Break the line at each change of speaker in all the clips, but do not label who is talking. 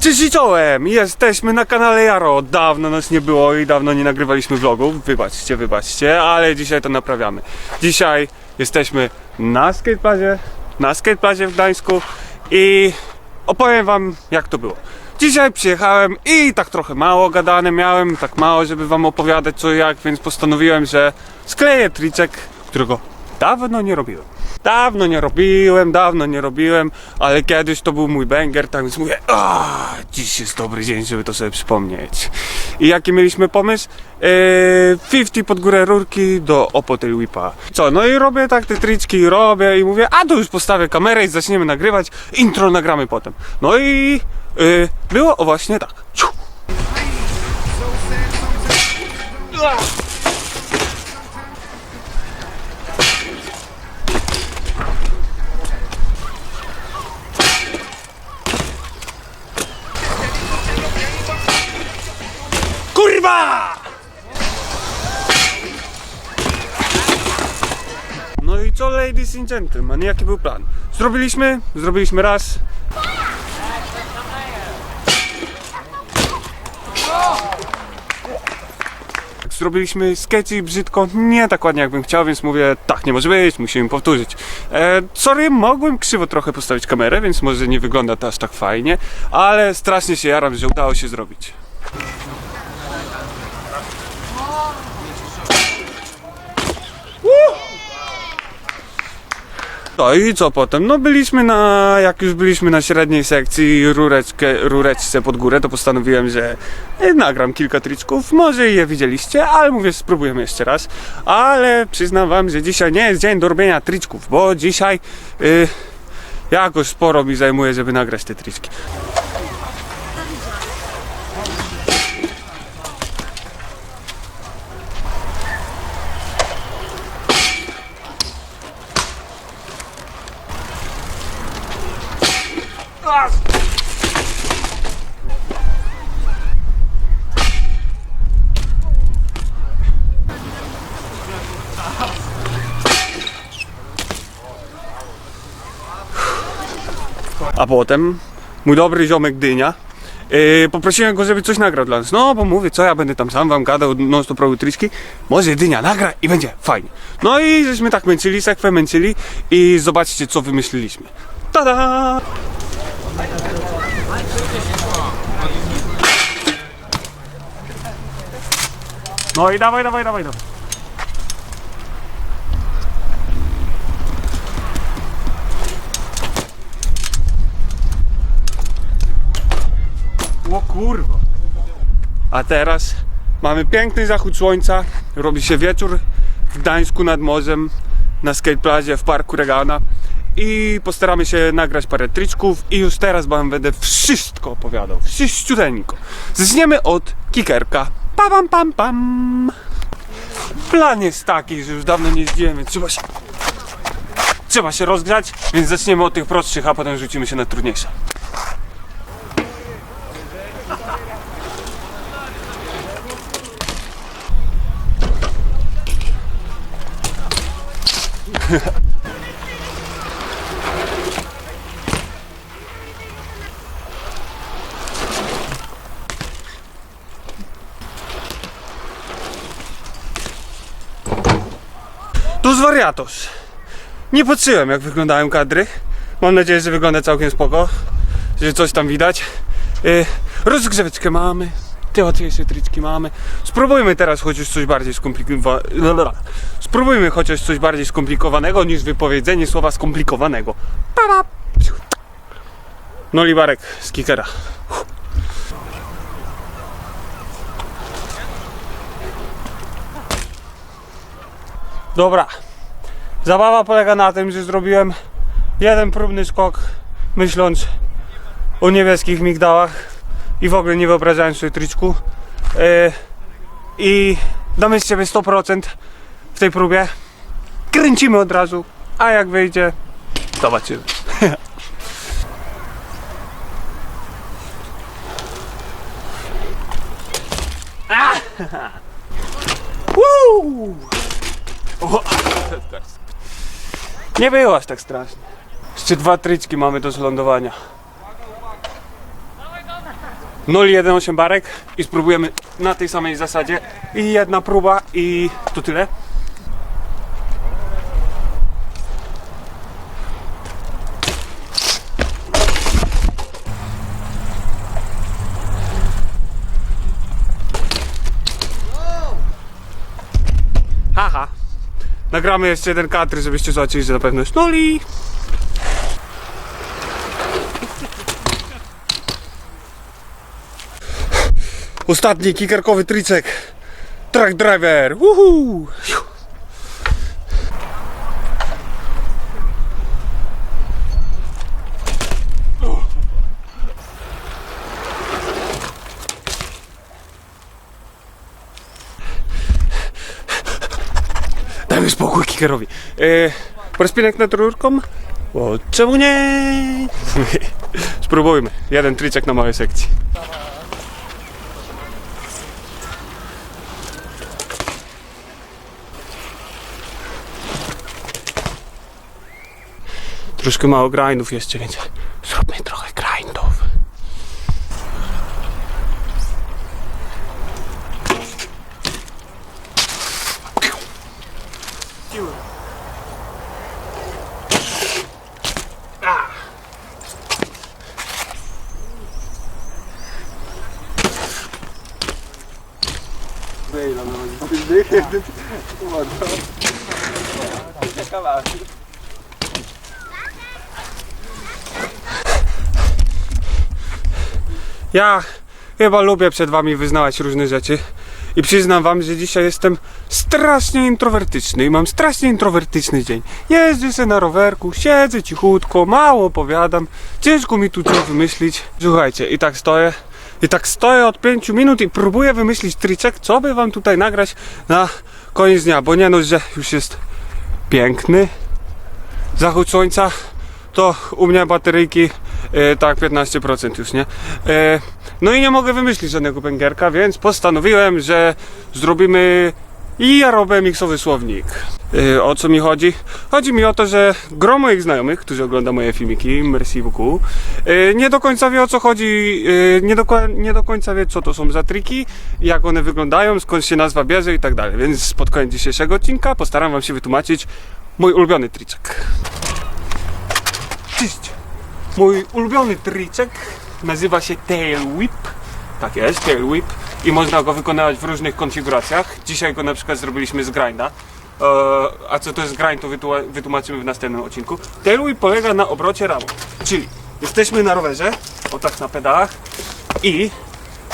Cześć czołem! Jesteśmy na kanale Jaro. Dawno nas nie było i dawno nie nagrywaliśmy vlogów. Wybaczcie, wybaczcie, ale dzisiaj to naprawiamy. Dzisiaj jesteśmy na skateplazie, na skateplazie w Gdańsku i opowiem wam jak to było. Dzisiaj przyjechałem i tak trochę mało gadane miałem, tak mało, żeby wam opowiadać co i jak, więc postanowiłem, że skleję triczek, którego dawno nie robiłem. Dawno nie robiłem, dawno nie robiłem, ale kiedyś to był mój banger, tak więc mówię, dziś jest dobry dzień, żeby to sobie przypomnieć. I jaki mieliśmy pomysł? Eee, 50 pod górę rurki do opotyl whipa. Co, no i robię tak te triczki, robię i mówię, a to już postawię kamerę i zaczniemy nagrywać, intro nagramy potem. No i yy, było właśnie tak. Ciu. Kurwa! No i co, ladies and gentlemen, jaki był plan? Zrobiliśmy, zrobiliśmy raz. Tak, Zrobiliśmy sketchy brzydko, nie tak ładnie jakbym chciał, więc mówię, tak nie może być, musimy powtórzyć. E, sorry, mogłem krzywo trochę postawić kamerę, więc może nie wygląda to aż tak fajnie, ale strasznie się jaram, że udało się zrobić. No i co potem? No byliśmy na, jak już byliśmy na średniej sekcji rureczkę, rureczce pod górę, to postanowiłem, że e, nagram kilka triczków. Może je widzieliście, ale mówię, spróbujemy jeszcze raz. Ale przyznam wam, że dzisiaj nie jest dzień do robienia triczków, bo dzisiaj y, jakoś sporo mi zajmuje, żeby nagrać te triczki. A potem mój dobry ziomek Dynia yy, poprosiłem go, żeby coś nagrał dla nas. No, bo mówię, co ja będę tam sam wam gadał, non stop robił triczki. Może Dynia nagra i będzie fajnie. No i żeśmy tak męczyli, sekwę męczyli i zobaczcie, co wymyśliliśmy. Tada! No i dawaj, dawaj, dawaj, dawaj. O kurwa. A teraz mamy piękny zachód słońca. Robi się wieczór w Gdańsku nad morzem na skateplazie w parku Regana. I postaramy się nagrać parę triczków i już teraz wam będę wszystko opowiadał. Wszyściuteńko. Zaczniemy od kikerka. Pam, pam, pam, pam. Plan jest taki, że już dawno nie jeździłem, więc trzeba się... Trzeba się rozgrzać, więc zaczniemy od tych prostszych, a potem rzucimy się na trudniejsze. To z wariatos. Nie patrzyłem jak wyglądają kadry. Mam nadzieję, że wygląda całkiem spoko. Że coś tam widać. Yy, mamy. Te łatwiejsze triczki mamy. Spróbujmy teraz chociaż coś bardziej skomplikowanego. Spróbujmy chociaż coś bardziej skomplikowanego niż wypowiedzenie słowa skomplikowanego. No libarek z kikera. Dobra. Zabawa polega na tym, że zrobiłem jeden próbny skok, myśląc o niebieskich migdałach i w ogóle nie wyobrażając sobie triczku. Yy, I damy z siebie 100% w tej próbie. Kręcimy od razu, a jak wyjdzie, zobaczymy. Nie było aż tak strasznie. Jeszcze dwa tryczki mamy do zlądowania. 0,18 barek i spróbujemy na tej samej zasadzie. I jedna próba i to tyle. Haha. Nagramy jeszcze jeden kadr, żebyście zobaczyli, że na pewno jest noli. Ostatni kikerkowy triczek. Truck driver. Woohoo! Dajmy spokój kikerowi. E, Porozpinek nad rurką? Czemu nie? Spróbujmy. Jeden triczek na małej sekcji. Troszkę mało grindów jeszcze, więc zróbmy trochę grindów. Bem, lá no, não, Ja chyba lubię przed wami wyznawać różne rzeczy. I przyznam wam, że dzisiaj jestem strasznie introwertyczny i mam strasznie introwertyczny dzień. Jeżdżę sobie na rowerku, siedzę cichutko, mało opowiadam. Ciężko mi tu coś wymyślić. Słuchajcie, i tak stoję. I tak stoję od 5 minut i próbuję wymyślić triczek, co by wam tutaj nagrać na koniec dnia. Bo nie no, że już jest piękny zachód słońca, to u mnie bateryjki e, tak 15% już, nie? E, no i nie mogę wymyślić żadnego pęgierka, więc postanowiłem, że zrobimy jarowe miksowy słownik. E, o co mi chodzi? Chodzi mi o to, że gro moich znajomych, którzy oglądają moje filmiki, merci beaucoup, e, nie do końca wie o co chodzi, e, nie, do, nie do końca wie co to są za triki, jak one wyglądają, skąd się nazwa bierze i tak dalej. Więc pod koniec dzisiejszego odcinka postaram wam się wytłumaczyć mój ulubiony triczek. Mój ulubiony triczek nazywa się Tail Whip. Tak jest, Tail Whip. I można go wykonywać w różnych konfiguracjach. Dzisiaj go na przykład zrobiliśmy z grinda. E, a co to jest grind, to wytłumaczymy w następnym odcinku. Tail Whip polega na obrocie ramą. Czyli jesteśmy na rowerze, o tak na pedałach i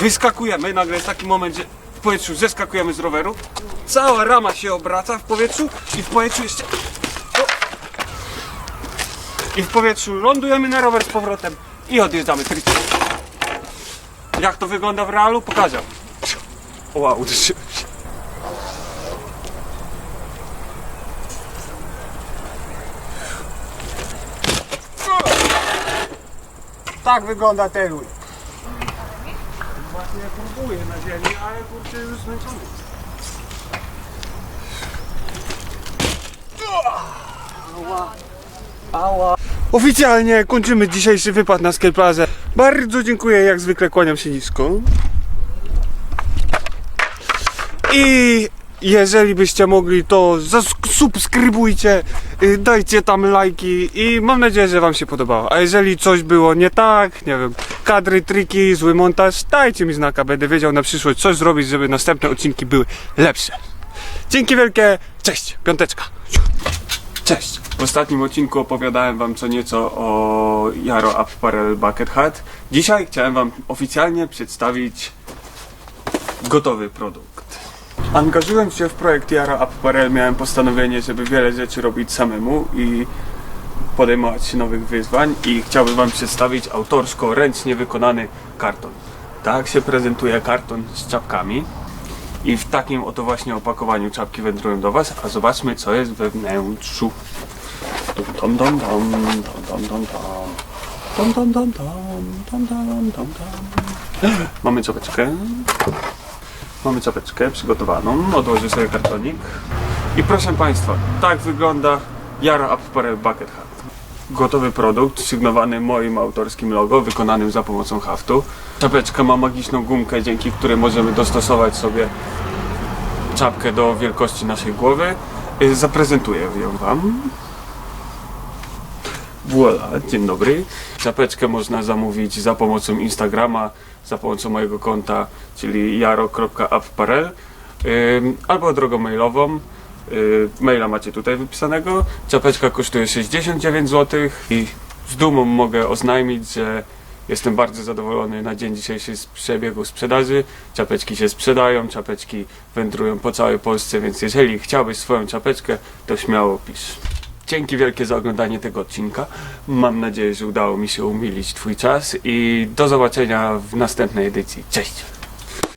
wyskakujemy. Nagle jest taki moment, że w powietrzu zeskakujemy z roweru. Cała rama się obraca w powietrzu i w powietrzu jeszcze i w powietrzu lądujemy na rower z powrotem i odjeżdżamy. Jak to wygląda w realu? Pokażę. O, Wow, uderzyłem się. Tak wygląda ten łój. Właśnie próbuję na ziemi, ale kurczę już zmęczony. Oficjalnie kończymy dzisiejszy wypad na Scale Plaza. Bardzo dziękuję, jak zwykle kłaniam się nisko. I jeżeli byście mogli, to zasubskrybujcie, y, dajcie tam lajki i mam nadzieję, że wam się podobało. A jeżeli coś było nie tak, nie wiem, kadry, triki, zły montaż, dajcie mi znaka, będę wiedział na przyszłość coś zrobić, żeby następne odcinki były lepsze. Dzięki wielkie, cześć, piąteczka. Cześć! W ostatnim odcinku opowiadałem wam co nieco o Jaro Apparel Bucket Hat. Dzisiaj chciałem wam oficjalnie przedstawić gotowy produkt. Angażując się w projekt Jaro Apparel miałem postanowienie, żeby wiele rzeczy robić samemu i podejmować nowych wyzwań i chciałbym wam przedstawić autorsko, ręcznie wykonany karton. Tak się prezentuje karton z czapkami. I w takim oto właśnie opakowaniu czapki wędrują do Was, a zobaczmy co jest we wnętrzu. Dum, dum, dum. Mamy czapeczkę. Mamy czapeczkę przygotowaną. Odłożę sobie kartonik. I proszę Państwa, tak wygląda Jara Apparel Bucket Hat. gotowy produkt sygnowany moim autorskim logo, wykonanym za pomocą haftu. Czapeczka ma magiczną gumkę, dzięki której możemy dostosować sobie czapkę do wielkości naszej głowy. Y, Zaprezentuję ją Wam. Voilà, dzień dobry. Czapeczkę można zamówić za pomocą Instagrama, za pomocą mojego konta, czyli jaro.apparel ym, albo drogą mailową. Y, Maila macie tutaj wypisanego. Czapeczka kosztuje 69 zł i z dumą mogę oznajmić, że jestem bardzo zadowolony na dzień dzisiejszy z przebiegu sprzedaży. Czapeczki się sprzedają, czapeczki wędrują po całej Polsce, więc jeżeli chciałbyś swoją czapeczkę, to śmiało pisz. Dzięki wielkie za oglądanie tego odcinka. Mam nadzieję, że udało mi się umilić Twój czas i do zobaczenia w następnej edycji. Cześć!